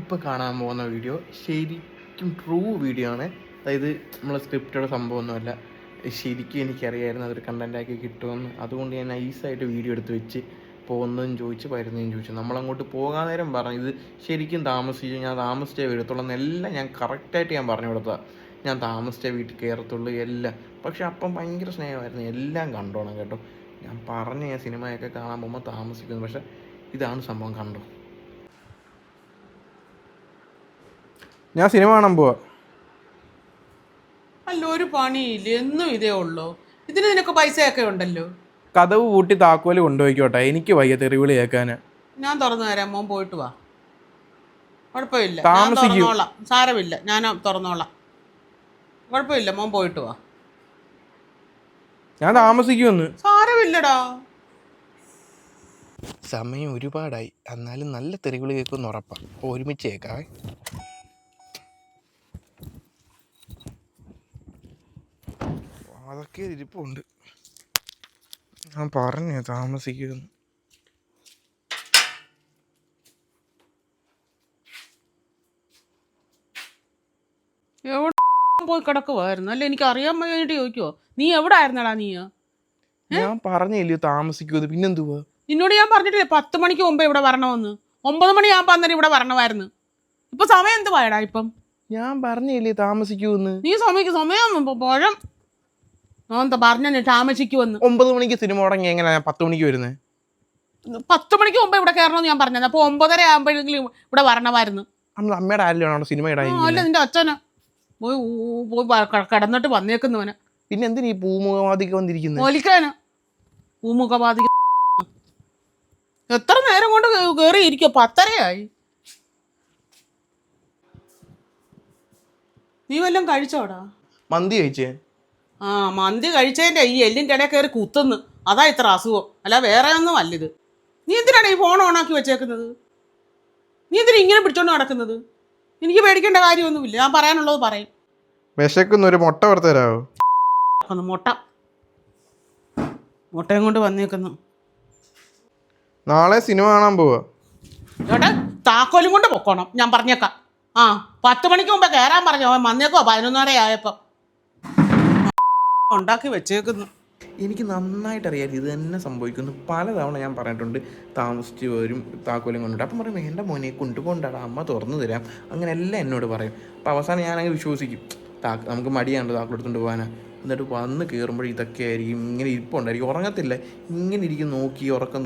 ഇപ്പോൾ കാണാൻ പോകുന്ന വീഡിയോ ശരിക്കും ട്രൂ വീഡിയോ ആണ്. അതായത് നമ്മൾ സ്ക്രിപ്റ്റഡ് സംഭവമൊന്നുമല്ല. ശരിക്കും എനിക്കറിയായിരുന്നു അതൊരു കണ്ടന്റാക്കി കിട്ടുമെന്ന്. അതുകൊണ്ട് ഞാൻ നൈസായിട്ട് വീഡിയോ എടുത്ത് വെച്ച് പോകുന്നതും ചോദിച്ച് വരുന്നതും ചോദിച്ചു. നമ്മളങ്ങോട്ട് പോകാൻ നേരം പറഞ്ഞു ഇത് ശരിക്കും താമസിച്ചു ഞാൻ താമസിച്ചേ വരത്തുള്ളൂ എന്നെല്ലാം ഞാൻ കറക്റ്റായിട്ട് ഞാൻ പറഞ്ഞു കൊടുത്തതാണ് ഞാൻ താമസിച്ചേ വീട്ടിൽ കയറത്തുള്ളൂ എല്ലാം. പക്ഷെ അപ്പം ഭയങ്കര സ്നേഹമായിരുന്നു. എല്ലാം കണ്ടോണം കേട്ടോ. ഞാൻ പറഞ്ഞ ഞാൻ സിനിമയൊക്കെ കാണാൻ പോകുമ്പോൾ താമസിക്കുന്നു. പക്ഷെ ഇതാണ് സംഭവം കണ്ടോ? ഞാൻ സിനിമ കാണാൻ പോവാ. അല്ല ഒരു പണിയില്ല? എന്നും ഇതേ ഉള്ളൂ? ഇതിന് നിനക്ക് പൈസയൊക്കെ ഉണ്ടല്ലോ. കഥവ് കൂട്ടി താക്കോൽ കൊണ്ടുപോയിക്കോട്ടെ. എനിക്ക് വയ്യ തെറിവിളി കേൾക്കാൻ ഞാൻ തുറന്നു തരാം. മോൻ പോയിട്ട് വാ. കുഴപ്പമില്ല. ഞാൻ താമസിക്കൂ. തുറന്നോളാം. സാരമില്ല. ഞാൻ തുറന്നോളാം. കുഴപ്പമില്ല. മോൻ പോയിട്ട് വാ. ഞാൻ താമസിക്കുമെന്ന്. സാരമില്ലടാ. സമയം ഒരുപാടായി. എന്നാലും നല്ല തെറികൾ കേൾക്കുമെന്ന് ഉറപ്പാണ് ഒരുമിച്ച് കേൾക്കാവേ അതൊക്കെ ഇരിപ്പുണ്ട്. ഞാൻ പറഞ്ഞു താമസിക്കുന്നു. എവിടെ പോയി കിടക്കുമായിരുന്നു അല്ല എനിക്ക് അറിയാൻ വേണ്ടി ചോദിക്കുവോ? നീ എവിടെ ആയിരുന്നടാ നീ ഞാൻ പറഞ്ഞില്ലയോ താമസിക്കുമെന്ന് പിന്നെന്തുവാ? നിന്നോട് ഞാൻ പറഞ്ഞിട്ടില്ലേ പത്ത് മണിക്ക് മുമ്പ് ഇവിടെ വരണമെന്ന്? ഒമ്പത് മണിയാകുമ്പോൾ അന്നേരം ഇവിടെ വരണമായിരുന്നു. ഇപ്പൊ സമയം എന്ത് പോയടാ ഇപ്പം? ഞാൻ പറഞ്ഞില്ലേ താമസിക്കൂന്ന് നീ സമയം സമയം പഴം എന്താ പറഞ്ഞ ഒമ്പത് മണിക്ക് സിനിമ തുടങ്ങി. എങ്ങനെയാ പത്ത് മണിക്ക് വരുന്നത് പത്ത് മണിക്ക് മുമ്പ് ഇവിടെ കയറണമെന്ന് ഞാൻ പറഞ്ഞത് അപ്പൊ ഒമ്പതര ആകുമ്പോഴെങ്കിലും ഇവിടെ വരണമായിരുന്നു. അമ്മയുടെ ആരിലാണ് സിനിമ ഇടാൻ അല്ല നിന്റെ അച്ഛന്. പോയി പോയി കിടന്നിട്ട് വന്നേക്കുന്നവന് പിന്നെ എന്തിനാ ഈ പൂമുഖവാദിക്ക് വന്നിരിക്കുന്നത് ഒലിക്കാന്. പൂമുഖപാതി എത്ര നേരം കൊണ്ട് കയറിയിരിക്കോ പത്തരയായി. നീ വല്ലതും കഴിച്ചോടാ? മന്തി കഴിച്ചേ? ആ മന്തി കഴിച്ചതിന്റെ ഈ എല്ലിന്റെ ഇടയിൽ കയറി കുത്തുന്നു. അതാ ഇത്ര അസുഖം. അല്ല വേറെ ഒന്നും അല്ലിത്. നീ എന്തിനാണ് ഈ ഫോൺ ഓണാക്കി വെച്ചേക്കുന്നത്? നീ എന്തിനാ ഇങ്ങനെ പിടിച്ചോണ്ട് നടക്കുന്നത്? എനിക്ക് പേടിക്കേണ്ട കാര്യമൊന്നുമില്ല. ഞാൻ പറയാനുള്ളത് പറയും. വിശക്കുന്ന ഒരു മുട്ട തരാവോ? ഒന്ന് മുട്ട. മുട്ടയും കൊണ്ട് വന്നേക്കുന്നു. നാളെ സിനിമ കാണാൻ പോവാ. ചേട്ടാ താക്കോലും കൊണ്ട് പൊക്കോണം. ഞാൻ പറഞ്ഞേക്കാം. ആ പത്ത് മണിക്ക് മുമ്പേ കയറാൻ പറഞ്ഞു. അവൻ വന്നേക്കോ പതിനൊന്നര ആയപ്പോ. ഉണ്ടാക്കി വെച്ചേക്കുന്നു. എനിക്ക് നന്നായിട്ട് അറിയാം ഇത് തന്നെ സംഭവിക്കുന്നു. പലതവണ ഞാൻ പറഞ്ഞിട്ടുണ്ട് താമസിച്ച് വരും താക്കോലും കൊണ്ടിട്ട് അപ്പം പറയും എന്റെ മോനെ കൊണ്ടുപോകണ്ടടാ അമ്മ തുറന്നു തരാം. അങ്ങനെ എല്ലാം എന്നോട് പറയും. അപ്പം അവസാനം ഞാനങ്ങ് വിശ്വസിക്കും. താ നമുക്ക് മടിയാണ്ട് താക്കോൽ എടുത്തുകൊണ്ട് പോകാനാ എന്നിട്ട് വന്ന് കയറുമ്പോൾ ഇതൊക്കെ ആയിരിക്കും ഇങ്ങനെ ഇരിപ്പുണ്ടായിരിക്കും ഉറങ്ങത്തില്ല. ഇങ്ങനെ ഇരിക്കും നോക്കി ഉറക്കം